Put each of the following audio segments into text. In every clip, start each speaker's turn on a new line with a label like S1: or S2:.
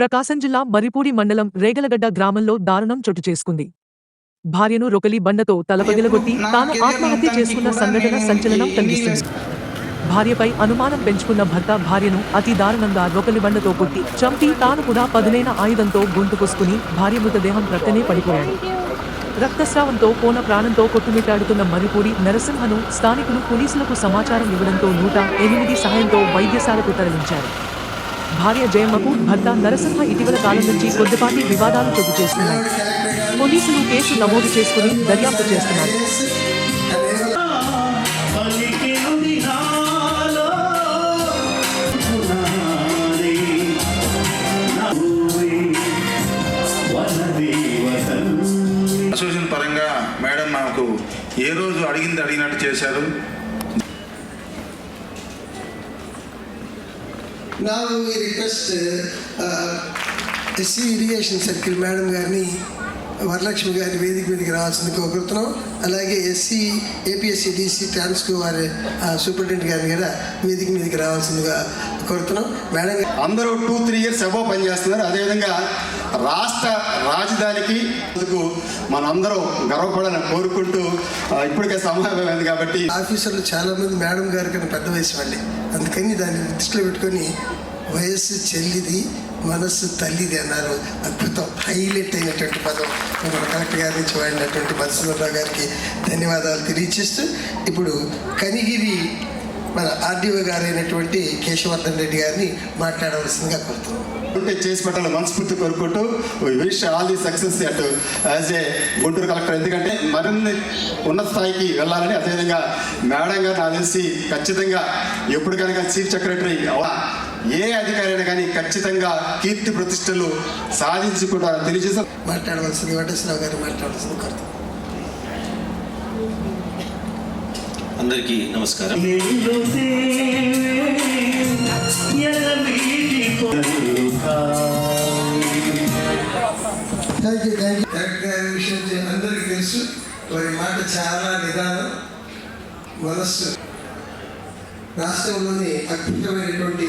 S1: ప్రకాశం జిల్లా మరిపూడి మండలం రేగలగడ్డ గ్రామంలో దారుణం చోటు చేసుకుంది. భార్యను రొకలి బండతో తలపగిలగొట్టి తాను ఆత్మహత్య చేసుకున్న సంఘటన సంచలనం కలిగిస్తుంది. భార్యపై అనుమానం పెంచుకున్న భర్త భార్యను అతి దారుణంగా రొకలి బండతో కొట్టి చంపి తాను కూడా పదునైన ఆయుధంతో గొంతు కొసుకుని భార్య మృతదేహం ప్రక్కనే పడిపోయాడు. రక్తస్రావంతో కోన ప్రాణంతో కొట్టుమిట్టాడుతున్న మరిపూడి నరసింహను స్థానికులు పోలీసులకు సమాచారం ఇవ్వడంతో నూట ఎనిమిది సహాయంతో వైద్యశాలకు తరలించారు. భార్య జయమ్మకు భర్త నరసింహ ఇటీవల కాలం నుంచి కొద్దిపాటి వివాదాలు చోటు చేస్తున్నాయి పోలీసులు కేసు నమోదు చేసుకుని దర్యాప్తు చేస్తున్నారు.
S2: అసోసియేషన్ పరంగా మేడం నాకు ఏ రోజు అడిగింది అడిగినట్టు చేశారు?
S3: నా we request SC irrigation circle madam గారిని వరలక్ష్మి గారి వేదిక మీదకి రావాల్సింది కోరుతున్నాం అలాగే ఎస్సీ ఏపీఎస్సీ డిసి ట్రాన్స్కో వారి సూపరింటెండెంట్ గారిని కూడా వేదిక మీదకి రావాల్సిందిగా కోరుతున్నాం. మేడం
S4: అందరూ టూ త్రీ ఇయర్స్ అబౌవ్ పనిచేస్తున్నారు అదేవిధంగా రాష్ట్ర రాజధానికి మనందరం గర్వపడాలని కోరుకుంటూ ఇప్పటికే సమావేశమైంది కాబట్టి
S3: ఆఫీసర్లు చాలామంది మేడం గారి కన్నా పెద్ద వయసు వాళ్ళే. అందుకని దాన్ని దృష్టిలో పెట్టుకొని వయస్సు చెల్లిది మనస్సు తల్లిది అన్నారు. అద్భుతం. హైలైట్ అయినటువంటి పదం. మన కలెక్టర్ గారి నుంచి వాడినటువంటి మధుసూదనరావు గారికి ధన్యవాదాలు తెలియచేస్తూ ఇప్పుడు కనిగిరి మన ఆర్డీఓ గారైనటువంటి కేశవర్ధన్ రెడ్డి గారిని మాట్లాడవలసిందిగా కోరుతున్నాం.
S4: ఉంటే చేసి పెట్టాలని మనస్ఫూర్తి కోరుకుంటూ wish all the success at as a Guntur collector. ఎందుకంటే మరిన్ని ఉన్నత స్థాయికి వెళ్ళాలని అదేవిధంగా మేడం గారు నాకు తెలిసి ఖచ్చితంగా ఎప్పుడు కనుక చీఫ్ సెక్రటరీ ఏ అధికారి అయినా కానీ ఖచ్చితంగా కీర్తి ప్రతిష్టలు సాధించుకుంటారని తెలియజేసి
S3: మాట్లాడవలసింది వెంకటేశ్వరరావు గారు మాట్లాడవలసింది కోరుతున్నాం.
S5: అందరికీ నమస్కారం.
S3: అందరికీ తెలుసు వారి మాట చాలా నిదానం మనస్సు. రాష్ట్రంలోని అద్భుతమైనటువంటి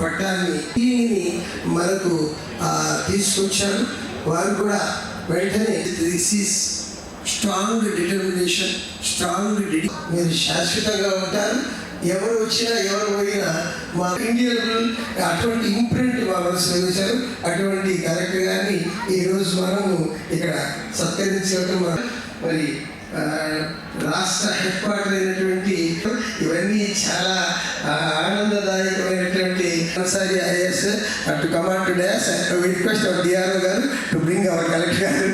S3: పట్టాన్ని దీనిని మనకు తీసుకొచ్చారు. వారు కూడా వెంటనే this is strong determination strong డెడి మీరు శాశ్వతంగా ఉంటారు. ఎవరు వచ్చినా ఎవరు పోయినా మా ఇండియన్లు అటువంటి ఇంప్రింట్ మా మనసులో వేశారు అటువంటి కలెక్టర్ కానీ ఈ రోజు మనము ఇక్కడ సత్కరించడం మరి రాష్ట్ర హెడ్ క్వార్టర్ అయినటువంటి ఇవన్నీ చాలా ఆనందదాయకమైనటువంటి ఒకసారి ఐఎస్ అటు command to DAs request of DRO గారు టు బ్రింగ్ అవర్ కలెక్టర్ గారు.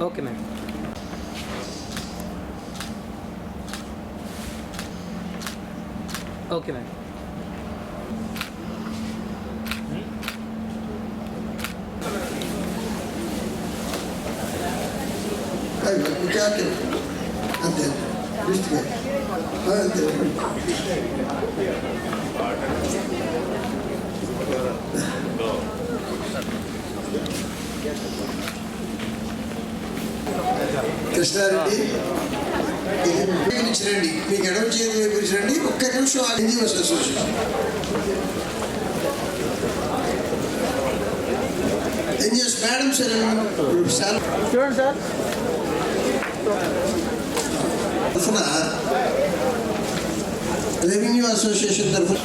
S6: ఓకే మేడం ఓకే మేడం
S3: విచారణ అంతే దృష్టిగా అంతే కృష్ణారెడ్డి. ఇచ్చిరండి మీకు ఎడవ చేయని వైపు ఇచ్చిరండి ఒక్క నిమిషం ఆ NGOs association NGOs madam sir sir?
S6: చూడండి సార్.
S3: తరఫున రెవెన్యూ అసోసియేషన్ తరఫున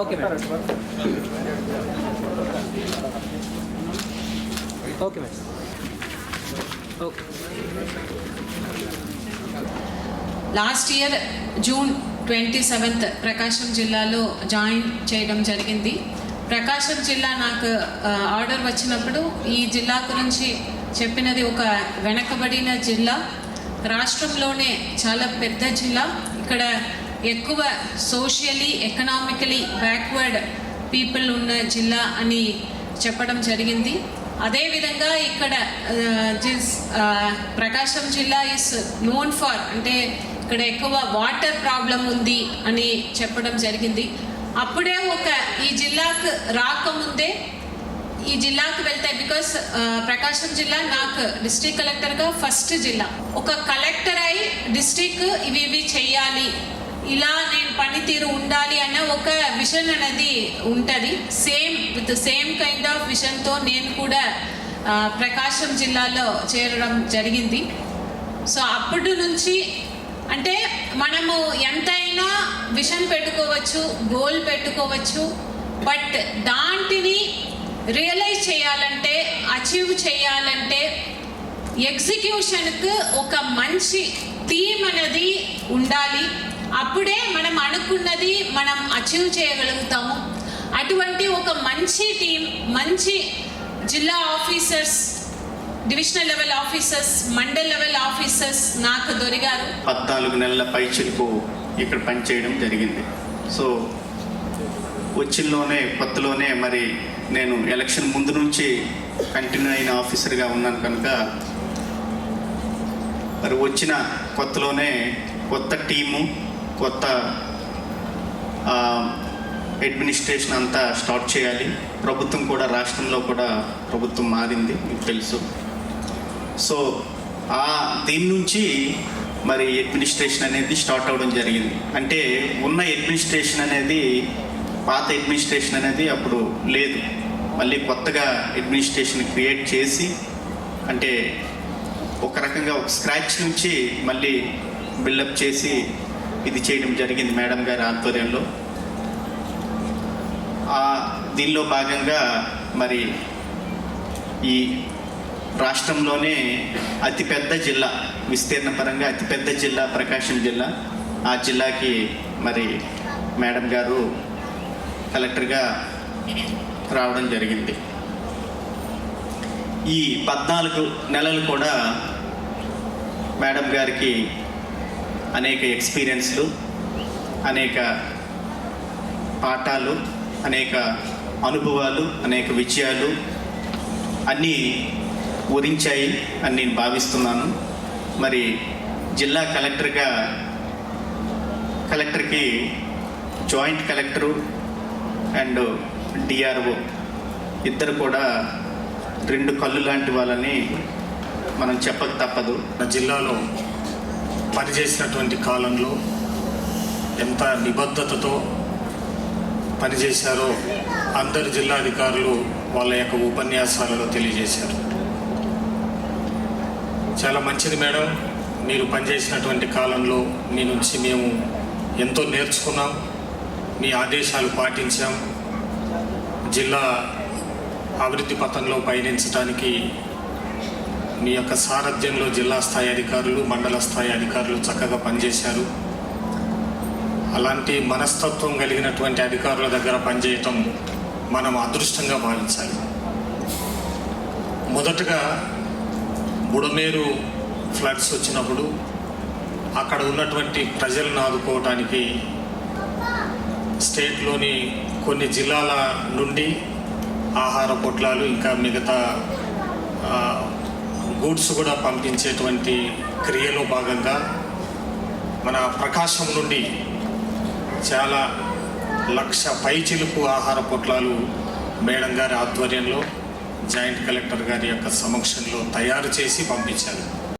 S6: okay madam. Okay madam. Okay.
S7: Last year June twenty seventh Prakasam జిల్లాలో జాయిన్ చేయడం జరిగింది. ప్రకాశం జిల్లా నాకు ఆర్డర్ వచ్చినప్పుడు ఈ జిల్లా గురించి చెప్పినది ఒక వెనకబడిన జిల్లా. రాష్ట్రంలోనే చాలా పెద్ద జిల్లా. ఇక్కడ ఎక్కువ సోషియలీ ఎకనామికలీ బ్యాక్వర్డ్ పీపుల్ ఉన్న జిల్లా అని చెప్పడం జరిగింది. అదేవిధంగా ఇక్కడ ప్రకాశం జిల్లా ఇస్ నోన్ ఫర్ అంటే ఇక్కడ ఎక్కువ వాటర్ ప్రాబ్లం ఉంది అని చెప్పడం జరిగింది. అప్పుడే ఒక ఈ జిల్లాకు రాకముందే ఈ జిల్లాకు వెళ్తే బికాస్ ప్రకాశం జిల్లా నాకు డిస్ట్రిక్ట్ కలెక్టర్గా ఫస్ట్ జిల్లా. ఒక కలెక్టర్ అయి డిస్ట్రిక్ట్ ఇవి ఇవి చెయ్యాలి ఇలా నేను పనితీరు ఉండాలి అన్న ఒక విషన్ అనేది ఉంటుంది. Same with same kind of విషన్తో నేను కూడా ప్రకాశం జిల్లాలో చేరడం జరిగింది. సో అప్పటి నుంచి అంటే మనము ఎంతైనా విషన్ పెట్టుకోవచ్చు గోల్ పెట్టుకోవచ్చు బట్ దాంటిని రియలైజ్ చేయాలంటే అచీవ్ చేయాలంటే ఎగ్జిక్యూషన్కు ఒక మంచి థీమ్ అనేది ఉండాలి. అనుకున్నది మనం అచీవ్ చేయగలుగుతాము. అటువంటి ఒక మంచి టీం మంచి జిల్లా officers divisional level officers mandal level officers నాకు దొరికారు.
S4: పద్నాలుగు నెలల పైచిలకు ఇక్కడ పనిచేయడం జరిగింది. సో వచ్చినలోనే కొత్తలోనే మరి నేను ఎలక్షన్ ముందు నుంచి కంటిన్యూ అయిన ఆఫీసర్గా ఉన్నాను కనుక మరి వచ్చిన కొత్తలోనే కొత్త టీము కొత్త అడ్మినిస్ట్రేషన్ అంతా స్టార్ట్ చేయాలి. ప్రభుత్వం కూడా రాష్ట్రంలో కూడా ప్రభుత్వం మారింది మీకు తెలుసు. సో ఆ దీని నుంచి మరి అడ్మినిస్ట్రేషన్ అనేది స్టార్ట్ అవ్వడం జరిగింది. అంటే ఉన్న అడ్మినిస్ట్రేషన్ అనేది పాత అడ్మినిస్ట్రేషన్ అనేది అప్పుడు లేదు. మళ్ళీ కొత్తగా అడ్మినిస్ట్రేషన్ క్రియేట్ చేసి అంటే ఒక రకంగా ఒక స్క్రాచ్ నుంచి మళ్ళీ బిల్డప్ చేసి ఇది చేయడం జరిగింది మేడం గారి ఆధ్వర్యంలో. ఆ దీనిలో భాగంగా మరి ఈ రాష్ట్రంలోనే అతిపెద్ద జిల్లా విస్తీర్ణ పరంగా అతిపెద్ద జిల్లా ప్రకాశం జిల్లా. ఆ జిల్లాకి మరి మేడం గారు కలెక్టర్గా రావడం జరిగింది. ఈ పద్నాలుగు నెలలు కూడా మేడం గారికి అనేక ఎక్స్పీరియన్స్లు అనేక పాఠాలు అనేక అనుభవాలు అనేక విజయాలు అన్నీ ఊరించాయి అని నేను భావిస్తున్నాను. మరి జిల్లా కలెక్టర్గా కలెక్టర్కి జాయింట్ కలెక్టరు అండ్ డిఆర్ఓ ఇద్దరు కూడా రెండు కళ్ళు లాంటి వాళ్ళని మనం చెప్పక తప్పదు.
S8: నా జిల్లాలో పనిచేసినటువంటి కాలంలో ఎంత నిబద్ధతతో పనిచేశారో అందరు జిల్లాధికారులు వాళ్ళ యొక్క ఉపన్యాసాలలో తెలియజేశారు. చాలా మంచిది మేడం మీరు పనిచేసినటువంటి కాలంలో మీ నుంచి మేము ఎంతో నేర్చుకున్నాం మీ ఆదేశాలు పాటించాం జిల్లా అభివృద్ధి పథంలో పయనించడానికి మీ యొక్క సారథ్యంలో జిల్లా స్థాయి అధికారులు మండల స్థాయి అధికారులు చక్కగా పనిచేశారు. అలాంటి మనస్తత్వం కలిగినటువంటి అధికారుల దగ్గర పనిచేయటం మనం అదృష్టంగా భావించాలి. మొదటగా బుడమేరు ఫ్లడ్స్ వచ్చినప్పుడు అక్కడ ఉన్నటువంటి ప్రజలను ఆదుకోవటానికి స్టేట్లోని కొన్ని జిల్లాల నుండి ఆహార పొట్లాలు ఇంకా మిగతా గూడ్స్ కూడా పంపించేటువంటి క్రియలో భాగంగా మన ప్రకాశం నుండి చాలా లక్ష పైచిలుపు ఆహార పొట్లాలు మేడం గారి ఆధ్వర్యంలో జాయింట్ కలెక్టర్ గారి యొక్క సమక్షంలో తయారు చేసి పంపించారు.